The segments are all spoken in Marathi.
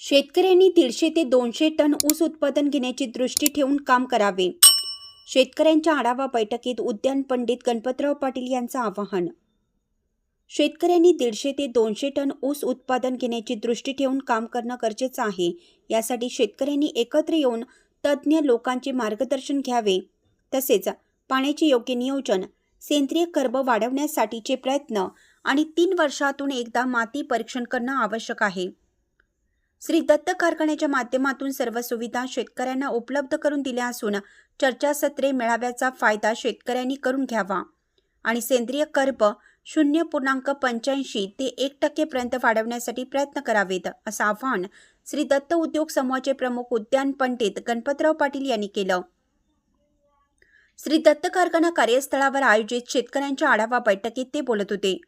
शेतकऱ्यांनी दीडशे ते दोनशे टन ऊस उत्पादन घेण्याची दृष्टी ठेवून काम करावे. शेतकऱ्यांच्या आढावा बैठकीत उद्यान पंडित गणपतराव पाटील यांचं आवाहन. शेतकऱ्यांनी दीडशे ते दोनशे टन ऊस उत्पादन घेण्याची दृष्टी ठेवून काम करणं गरजेचं आहे. यासाठी शेतकऱ्यांनी एकत्र येऊन तज्ज्ञ लोकांचे मार्गदर्शन घ्यावे. तसेच पाण्याचे योग्य नियोजन सेंद्रिय कर्ब वाढवण्यासाठीचे प्रयत्न आणि तीन वर्षातून एकदा माती परीक्षण करणं आवश्यक आहे. श्री दत्त कारखान्याच्या माध्यमातून सर्व सुविधा शेतकऱ्यांना उपलब्ध करून दिल्या असून चर्चासत्रे मेळाव्याचा फायदा शेतकऱ्यांनी करून घ्यावा. आणि सेंद्रिय कर्ब शून्य पूर्णांक पंच्याऐंशी ते एक टक्केपर्यंत वाढवण्यासाठी प्रयत्न करावेत असं आवाहन श्री दत्त उद्योग समूहाचे प्रमुख उद्यान पंडित गणपतराव पाटील यांनी केलं. श्री दत्त कारखाना कार्यस्थळावर आयोजित शेतकऱ्यांच्या आढावा बैठकीत ते बोलत होते.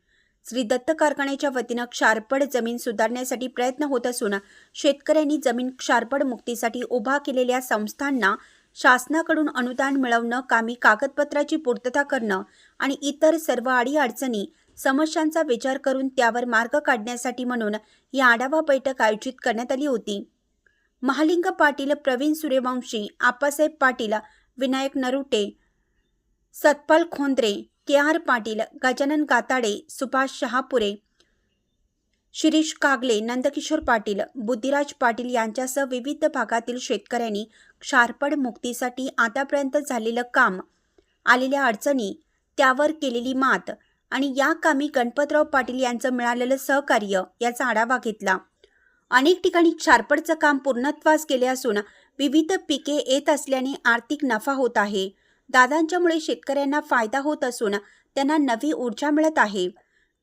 श्री दत्त कारखान्याच्या वतीनं क्षारपड जमीन सुधारण्यासाठी प्रयत्न होत असून शेतकऱ्यांनी जमीन क्षारपड मुक्तीसाठी उभा केलेल्या संस्थांना शासनाकडून अनुदान मिळवणं कामी कागदपत्राची पूर्तता करणं आणि इतर सर्व अडीअडचणी समस्यांचा विचार करून त्यावर मार्ग काढण्यासाठी म्हणून ही आढावा बैठक आयोजित करण्यात आली होती. महालिंग पाटील प्रवीण सूर्यवंशी आप्पासाहेब पाटील विनायक नरुटे सतपाल खोंद्रे के आर पाटील गजानन गाताडे सुभाष शहापुरे शिरीष कागले नंदकिशोर पाटील बुद्धिराज पाटील यांच्यासह विविध भागातील शेतकऱ्यांनी क्षारपड मुक्तीसाठी आतापर्यंत झालेलं काम आलेल्या अडचणी त्यावर केलेली मात आणि या कामी गणपतराव पाटील यांचं मिळालेलं सहकार्य याचा आढावा घेतला. अनेक ठिकाणी क्षारपडचं काम पूर्णत्वास गेले असून विविध पिके येत असल्याने आर्थिक नफा होत आहे. दादांच्यामुळे शेतकऱ्यांना फायदा होत असून त्यांना नवी ऊर्जा मिळत आहे.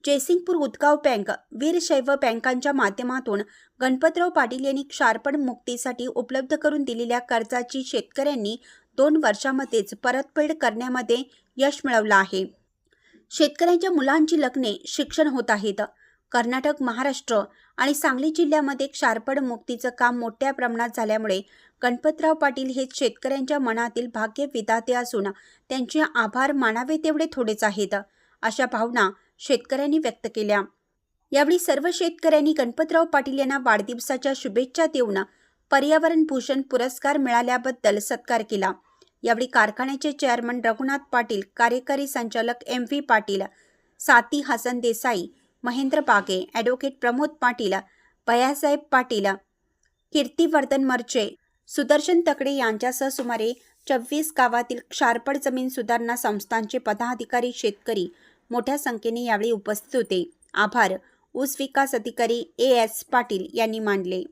जयसिंगपूर उदगाव बँक वीरशैव बँकांच्या माध्यमातून गणपतराव पाटील यांनी क्षारपण मुक्तीसाठी उपलब्ध करून दिलेल्या कर्जाची शेतकऱ्यांनी दोन वर्षामध्येच परतफेड करण्यामध्ये यश मिळवलं आहे. शेतकऱ्यांच्या मुलांची लग्ने शिक्षण होत आहेत. कर्नाटक महाराष्ट्र आणि सांगली जिल्ह्यामध्ये क्षारपड मुक्तीचं काम मोठ्या प्रमाणात झाल्यामुळे गणपतराव पाटील हे शेतकऱ्यांच्या मनातील भाग्य विधाते असून त्यांचे आभार मानावे तेवढे थोडेच आहेत अशा भावना शेतकऱ्यांनी व्यक्त केल्या. यावेळी सर्व शेतकऱ्यांनी गणपतराव पाटील यांना वाढदिवसाच्या शुभेच्छा देऊन पर्यावरण भूषण पुरस्कार मिळाल्याबद्दल सत्कार केला. यावेळी कारखान्याचे चेअरमन रघुनाथ पाटील कार्यकारी संचालक एम व्ही पाटील साती हसन देसाई महेंद्र बागे ॲडव्होकेट प्रमोद पाटील भयासाहेब पाटील कीर्तिवर्धन मर्चे सुदर्शन तकडे यांच्यासह सुमारे चव्वीस गावातील क्षारपड जमीन सुधारणा संस्थांचे पदाधिकारी शेतकरी मोठ्या संख्येने यावेळी उपस्थित होते. आभार. ऊस विकास अधिकारी ए एस पाटील यांनी मानले.